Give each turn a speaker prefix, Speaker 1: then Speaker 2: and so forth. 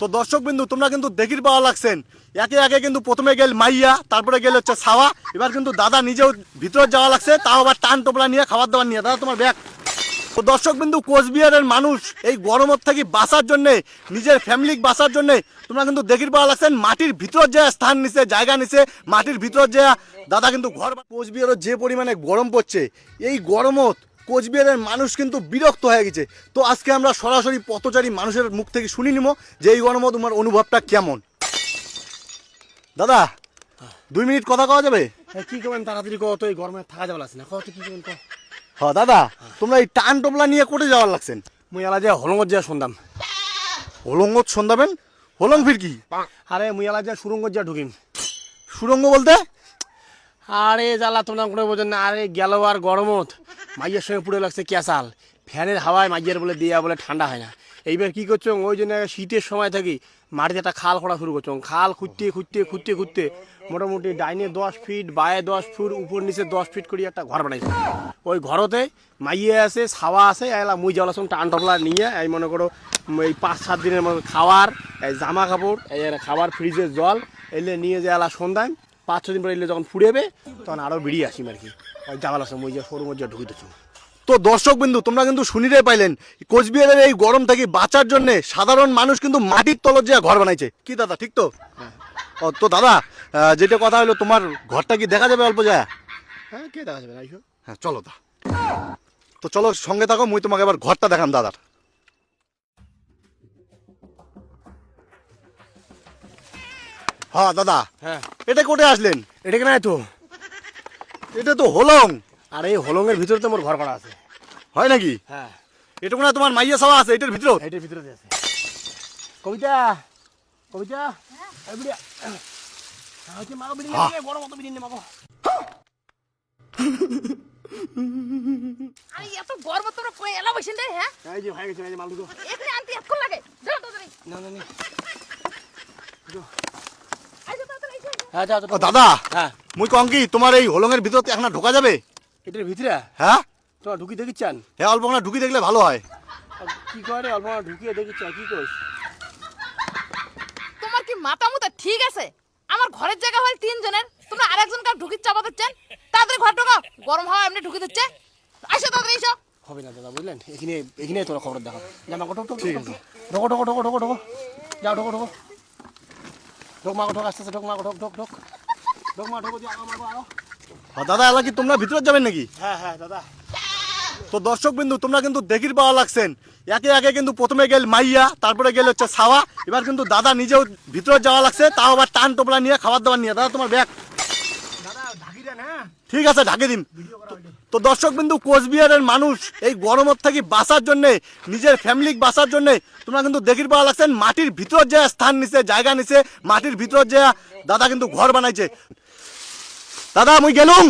Speaker 1: তো দর্শক বিন্দু, তোমরা কিন্তু দেখির পাওয়া লাগছেন। একে একে কিন্তু প্রথমে গেল মাইয়া, তারপরে গেল হচ্ছে সাওয়া। এবার কিন্তু দাদা নিজেও ভিতরে যাওয়া লাগছে, তাও আবার টান টোপলা নিয়ে, খাবার দাবার নিয়ে। দাদা, তোমার ব্যাগ। তো দর্শক বিন্দু, কোচবিহারের মানুষ এই গরমের থেকে বাঁচার জন্যে, নিজের ফ্যামিলি বাঁচার জন্যে, তোমরা কিন্তু দেখির পাওয়া লাগছেন, মাটির ভিতর যে স্থান নিছে, জায়গা নিছে, মাটির ভিতর যে দাদা কিন্তু ঘর কোচবিহারের যে পরিমাণে গরম পড়ছে, এই গরমত কোচবিহারের মানুষ কিন্তু বিরক্ত হয়ে গেছে। তো আজকে আমরা সরাসরি পথচারী মানুষের মুখ থেকে শুনি নিব যে এই গরমত তোমার অনুভবটা কেমন। দাদা দুই মিনিট কথা কওয়া যাবে?
Speaker 2: হ্যাঁ কি করবেন তাড়াতাড়ি কত এই গরমে থাকা যাবে লাগছে না। কত কি করবেন
Speaker 1: হ্যাঁ দাদা তোমরা এই টান টোপলা নিয়ে কোটে যাওয়ার লাগছেন।
Speaker 2: মুই এলা যে হলঙ্গত যা শুনতাম
Speaker 1: হলঙ্গত সন্ধ্যাবেন হলং ফির কি?
Speaker 2: আরে মুই এলা যে সুরঙ্গত যা ঢুকিম।
Speaker 1: সুরঙ্গ বলতে?
Speaker 2: আরে জ্বালা তোমরা কোনো বোঝেন না। আরে গেল আর গরমত। মাইয়ের সঙ্গে পুড়ে লাগছে ক্যাসাল ফ্যানের হাওয়ায় মাইয়ের বলে দিয়া বলে ঠান্ডা হয় না। এইবার কি করছ? ওই জন্য শীতের সময় থাকি মাটিতে একটা খাল খোঁড়া শুরু করছ। খাল খুঁজতে খুঁজতে খুঁজতে খুঁজতে মোটামুটি ডাইনে দশ ফিট বায়ে দশ ফুট উপর নিচে দশ ফিট করে একটা ঘর বানাইছে। ওই ঘরতে মাইয়ে আছে, ছাওয়া আছে, এলা মুই যাওয়ার সঙ্গে টান টপলা নিয়ে এই মনে করো এই পাঁচ, সাত দিনের মতো খাওয়ার, এই জামা কাপড়, এই খাবার ফ্রিজের জল, এলে নিয়ে যে এলা সন্ধ্যায় পাঁচ ছদিন পরে এলে যখন ফুড়েবে তখন আরও বেরিয়ে আসি আর কি। ওই যাওয়ার সঙ্গে ওই যে সরু মধ্যে ঢুকিতেছ
Speaker 1: তো দর্শক বিন্দু তোমরা কিন্তু শুনিতে পাইলেন কোচবিহারের এই গরম থেকে বাঁচার জন্য সাধারণ মানুষ কিন্তু মাটির তলত যে ঘর বানাইছে। কি দাদা ঠিক তো? ও তো দাদা যেটা কথা হলো তোমার ঘরটা কি দেখা যাবে অল্প যায়
Speaker 2: হ্যাঁ কে দেখা যাবে? এইসব
Speaker 1: হ্যাঁ চলো দা। তো চলো সঙ্গে থাকো মুই তোমাকে এবার ঘরটা দেখাম দাদার। হ্যাঁ দাদা।
Speaker 2: হ্যাঁ।
Speaker 1: এটা কোটে আসলেন?
Speaker 2: এটা কেন তো?
Speaker 1: এটা তো হলং।
Speaker 2: আর এই হলঙ্গের ভিতরে তো মোর ঘর করা আছে।
Speaker 1: হয় নাকি?
Speaker 2: হ্যাঁ।
Speaker 1: এটা কোনো তোমার মাইয়া সাওয়া আছে এটার ভিতর?
Speaker 2: এটার ভিতরে আছে। কবিতা কবিতা।
Speaker 1: হ্যাঁ।
Speaker 3: আরে এত গর্ব তোমরা কই এলা বসেন রে হ্যাঁ?
Speaker 2: এই যে ভাই গেছে এই যে মাল দুটো
Speaker 3: এখানে আনতে এত লাগে।
Speaker 2: না না না। হ্যাঁ যাও
Speaker 1: ও দাদা
Speaker 2: হ্যাঁ।
Speaker 1: মুই কি তোমার এই হলঙের ভিতর এখন ঢোকা যাবে?
Speaker 2: এটার ভিতরে?
Speaker 1: হ্যাঁ?
Speaker 2: তোমার ঢুকি দেখিচ্ছেন?
Speaker 1: হ্যাঁ অল্প ঢুকি দেখলে ভালো হয়।
Speaker 2: কি করে? অল্প ঢুকিয়ে দেখিচ্ছ কি করিস
Speaker 3: তোমার কি মাথা মুতা ঠিক আছে? আমার ঘরের জায়গা হয় তিনজনের। তোমরা আরেকজন কার ঢুকি চাপা দিচ্ছেন? তাড়াতাড়ি ঘর ঢোকাও। গরম হাওয়া এমনি ঢুকি দিচ্ছে। আইসো তাড়াতাড়ি এসো।
Speaker 2: হবে না দাদা বুঝলেন? এখানে এখানে তোরা খবর দেখা। জামা ঢোক ঢোক ঠিক আছে। ঢোকো ঢোকো ঢোকো ঢোকো ঢোকো। যাও ঢোকো ঢোকো। ঢোক মাগো ঢোক আস্তে আস্তে ঢোক মাগো ঢোক ঢোক ঢোক। ঢোক মা ঢোকো দিয়ে আগো মাগো আগো
Speaker 1: আর দাদা এলা কি তোমরা ভিতরে যাবেন নাকি?
Speaker 2: হ্যাঁ হ্যাঁ দাদা।
Speaker 1: তো দর্শক বিন্দু তোমরা কিন্তু দেখির পাওয়া লাগছেন। একে একে কিন্তু প্রথমে গেল মাইয়া তারপরে গেল হচ্ছে সাওয়া। এবার কিন্তু দাদা নিজেও ভিতরে যাওয়া লাগছে তাও আবার টান টোপলা নিয়ে খাবার দাবার নিয়ে। দাদা তোমার ব্যাগ।
Speaker 2: দাদা ঢাকি দেন হ্যাঁ।
Speaker 1: ঠিক আছে ঢাকে দিন। তো দর্শক বিন্দু কোচবিহারের মানুষ এই গরমত থেকে বাঁচার জন্যে, নিজের ফ্যামিলি বাঁচার জন্যে তোমরা কিন্তু দেখির পাওয়া লাগছেন মাটির ভিতর যে স্থান নিছে, জায়গা নিছে, মাটির ভিতর যে দাদা কিন্তু ঘর বানাইছে। দাদা, মুই গেলুম।